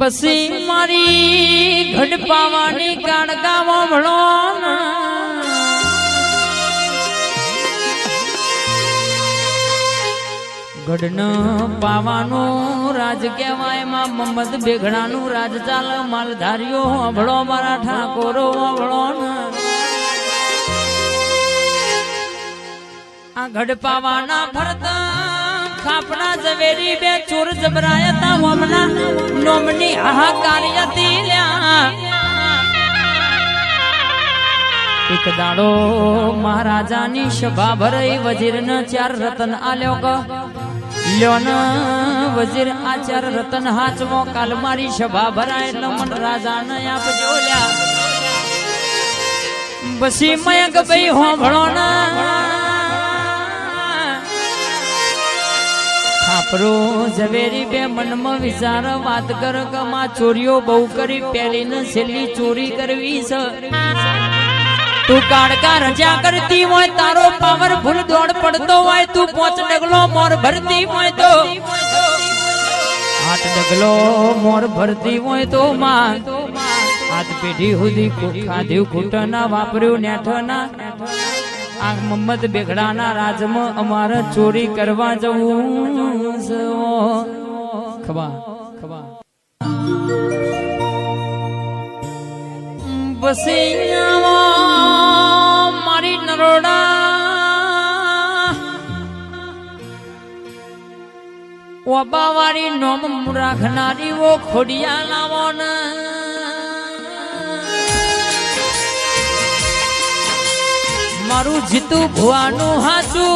બસી મારી ઘડ પાવાની કાળગામાં ભણો ગઢન પાવાનું રાજ કહેવાયમાં મમ્મદ બેઘડાનું રાજ ચાલ માલધારીઓ, હંભળો મારા ઠાકોરો, હંભળો ને। આ ભરત ખાપના ઝવેરી બે ચોર જબરાયા તા વમના, નોમની હાહાકારી હતી લ્યા. એક દાડો મહારાજાની સભા ભરાઈ વજીર ચાર રતન આલ્યો ગ. લ્યોન ન વજીર આ ચાર રતન હાચવો, કાલ મારી સભા ભરાય, નમન રાજા રાજાને આપજો લ્યા. બસી મયંક ભાઈ હોંભળો ના ખાપરો ઝવેરી બે મનમાં વિચાર, વાત કર કે માં ચોરીઓ બહુ કરી પેલી ને છેલ્લી ચોરી કરવી છે. તું કાળકા રજા કરતી હોય, તારો પાવરફુલ દોડ પડતો હોય, તું પોચ ડગલો મોર ભરતી હોય તો. હાથ ડગલો મોર ભરતી હોય તો માં. હાથ પેઢી સુધી ખાધ્યું ખૂટના, વાપર્યું નેઠના. આ મમ્મદ બેગડાના રાજમાં અમારે ચોરી કરવા જવું. ખબા ખબા બસૈયામાં મારી નરોડા. ઓબાવાળી નોમ રાખનારી ઓ ખોડિયા લાવો મારું જીતું ભુવાનું હાચું,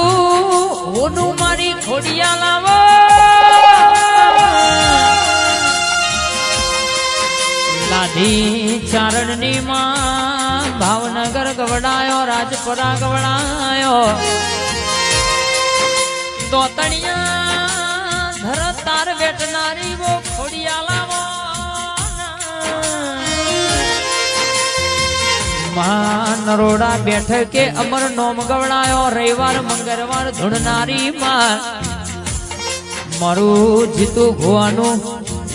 ઓનું મારી ખોડિયા લાવો. લાધી ચારણની માં ભાવનગર ગવડાયો, રાજપરા ગવડાયો. તોતણિયા ધર તાર વેટનારી વો ખોડિયા નરોડા બેઠકે અમર નોમ ગવડાયો રવિવાર, મંગળવાર ધૂણનારી માં મારું જીતું ભુવાનું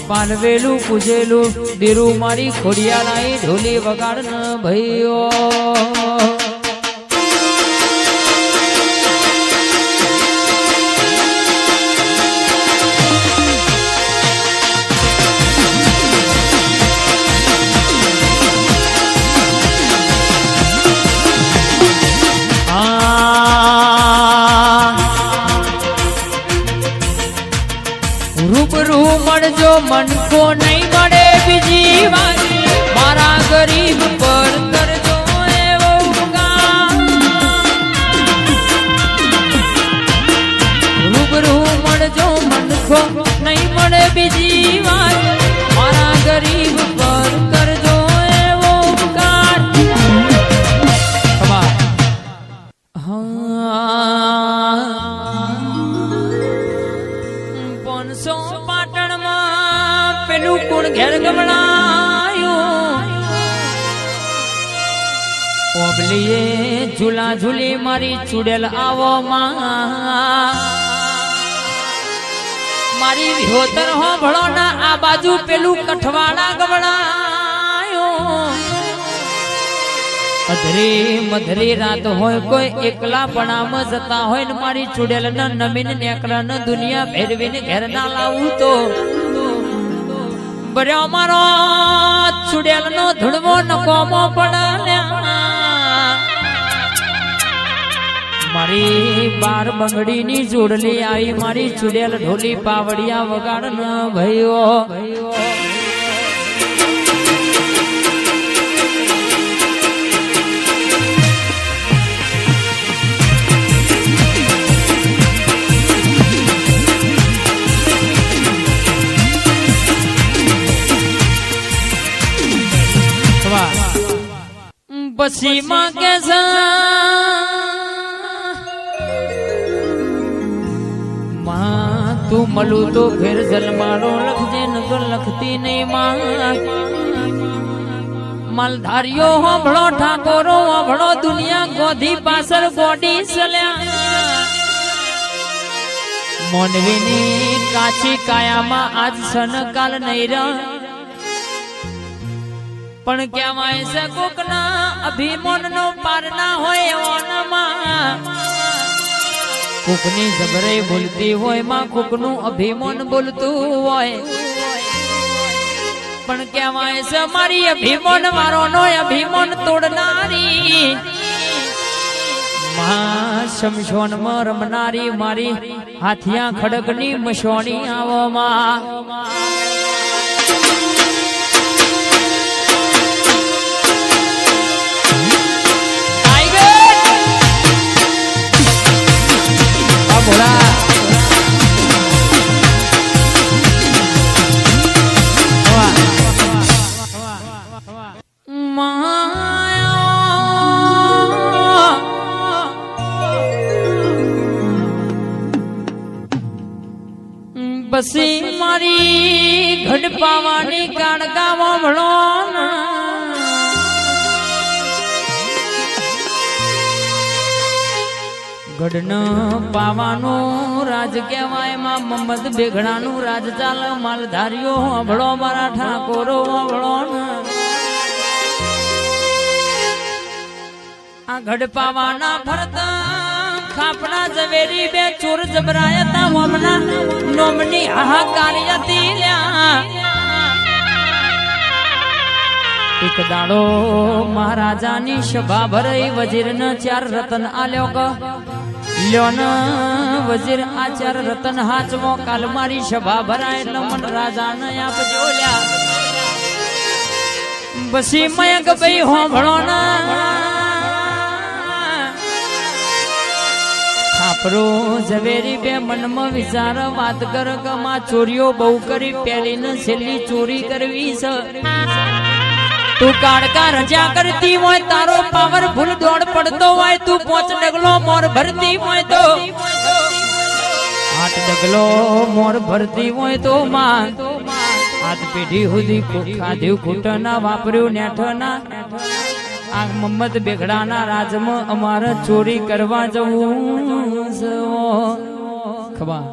પાલવેલું, પૂજેલું, દીરું મારી ખોડિયાલાઈ ઢોલી વગાડ ન ભઈઓ. રૂબરૂ મળજો મનકો નહીં મળે બીજી વાર. મારા ગરીબ પર કુણ ઘેર ગમણાયું? ઝૂલા ઝૂલી મારી ચૂડેલ આવો મારી વિહોતર હો ભળો ના આ બાજુ પેલું કઠવાડા ગમણાયું. અધરી મધરી રાત હોય, કોઈ એકલા પણામાં જતા હોય ને મારી ચુડેલ ન નમીન નેકરા દુનિયા ભેરવીને ઘેર ના લાવું તો. બર્યો મારો છુડેલ નો ધૂળવો નકોમો પડે મારી બાર બંગડીની જોડલી આવી મારી છુડેલ ઢોલી પાવડિયા વગાડ ન ભયો ભયો પછી માં કે છે માં તું મળું તો ફેર જલમારો લખજે ન તો લખતી નહીં માં માલધારીઓ હોંભળો ઠાકોરો હોંભળો દુનિયા ગોધી પાછળ ગોડી સલ્યા મોનવીની કાચી કાયામાં આજ સનકાલ નહીં રહ પણ કહેવાય છે કોકના અભિમાન નો પાર ના હોય એવાનામાં કોકની જબરે બોલતી હોયમાં કોકનું અભિમન બોલતું હોય. પણ કહેવાય છે મારી અભિમન મારો નો અભિમાન તોડનારી. માં શમશોનમાં રમનારી મારી હાથિયા ખડકની મશોણી આવમાં બસી મારી ઘડ પાવાની કાણકા મળો ગઢન પાવાનું રાજ કહેવાયમાં મમ્મદ બેઘડાનું રાજ ચાલ માલધારીઓ અભળો મારા ઠાકોરો, અભળો આ ગઢ પાવાના ફરતા ખાપના ઝવેરી બે ચોર જબરાયતા વમના નોમની હાહાકારી હતી લ્યા. એક દાડો મહારાજાની સભા ભરાઈ વજીર ચાર રતન આલ્યો ગ. લ્યોન વજીર આ ચાર રતન હાચવો કાલ મારી સભા ભરાય નમન મન રાજા ને આપજો લ્યા. બસી મયક ભાઈ હોંભળો ના ઝવેરી બે મનમાં વિચાર, વાત કરમાં ચોરીઓ બહુ કરી પેલી ને છેલ્લી ચોરી કરવી છે. તું કાળકા રજા કરતી હોય, તારો પાવરફુલ દોડ પડતો હોય, તું પોચ ડગલો મોર ભરતી હોય તો. આઠ ડગલો મોર ભરતી હોય તો માં. હાથ પેઢી સુધી ખાધ્યું ખૂટના, વાપર્યું નેઠના. આ મમ્મદ બેગડાના રાજમાં અમારે ચોરી કરવા જવું છે. ખબા